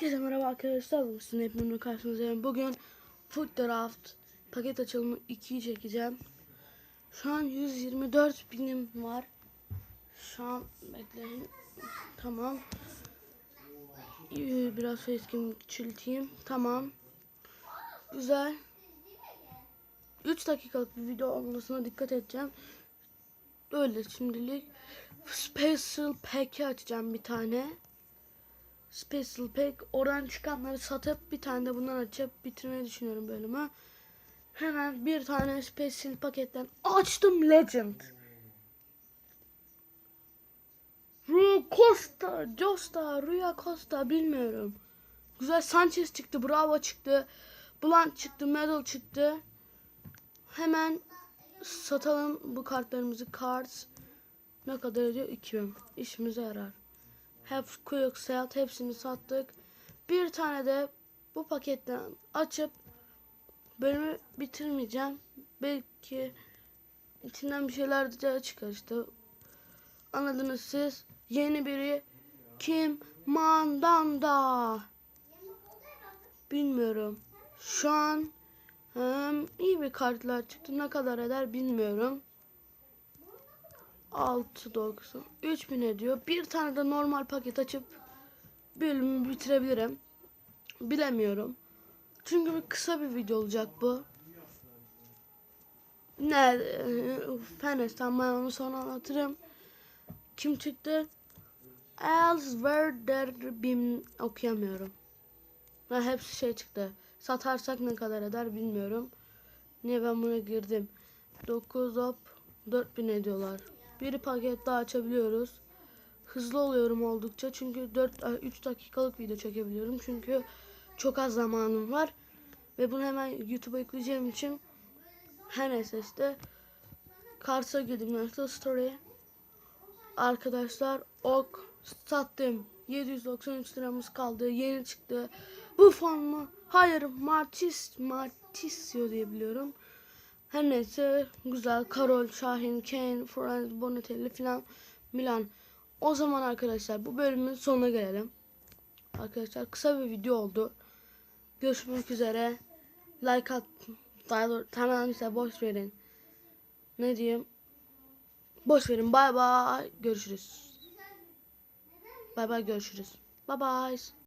Herkese merhaba arkadaşlar. Bugün sizinle karşınızdayım. Bugün Food Draft paket açılımı 2'yi çekeceğim. Şu an 124 binim var. Şu an bekleyin. Tamam. Ee, Biraz facecam küçülteyim. Tamam. Güzel. 3 dakikalık bir video olmasına dikkat edeceğim. Öyle şimdilik. Special Pack'i açacağım bir tane. Special Pack. Oradan çıkanları satıp bir tane de bundan açıp bitirmeyi düşünüyorum bölümü. Hemen bir tane Special paketten açtım Legend. Rui Costa, Costa, Rui Costa bilmiyorum. Güzel Sanchez çıktı, Bravo çıktı. Blunt çıktı, Medal çıktı. Hemen satalım bu kartlarımızı. Cards ne kadar ediyor? 2000. İşimize yarar. Hep Quick Sale hepsini sattık. Bir tane de bu paketten açıp bölümü bitirmeyeceğim. Belki içinden bir şeyler de çıkar işte. Anladınız siz. Yeni biri kim? Mandanda. Bilmiyorum. Şu an hem iyi bir kartlar çıktı. Ne kadar eder bilmiyorum. 6.90 3000 ediyor. Bir tane de normal paket açıp bölümü bitirebilirim. Bilemiyorum. Çünkü bir kısa bir video olacak bu. Ne? Fenes'ten ben onu sonra anlatırım. Kim çıktı? Elsewhere Bim okuyamıyorum. Ha, hepsi şey çıktı. Satarsak ne kadar eder bilmiyorum. Niye ben buna girdim? 9 hop 4000 ediyorlar. Bir paket daha açabiliyoruz. Hızlı oluyorum oldukça çünkü 4 3 dakikalık video çekebiliyorum. Çünkü çok az zamanım var ve bunu hemen YouTube'a yükleyeceğim için her neyse işte Kars'a girdim National Story. Arkadaşlar ok sattım. 793 liramız kaldı. Yeni çıktı. Bu fon mu? Hayır. Martis Martisio diye biliyorum. Her neyse güzel. Karol, Şahin, Kane, Franz, Bonatelli filan Milan. O zaman arkadaşlar bu bölümün sonuna gelelim. Arkadaşlar kısa bir video oldu. Görüşmek üzere. Like at. Daha doğru, tamam işte boş verin. Ne diyeyim? Boş verin. Bay bay. Görüşürüz. Bay bay görüşürüz. Bye bye.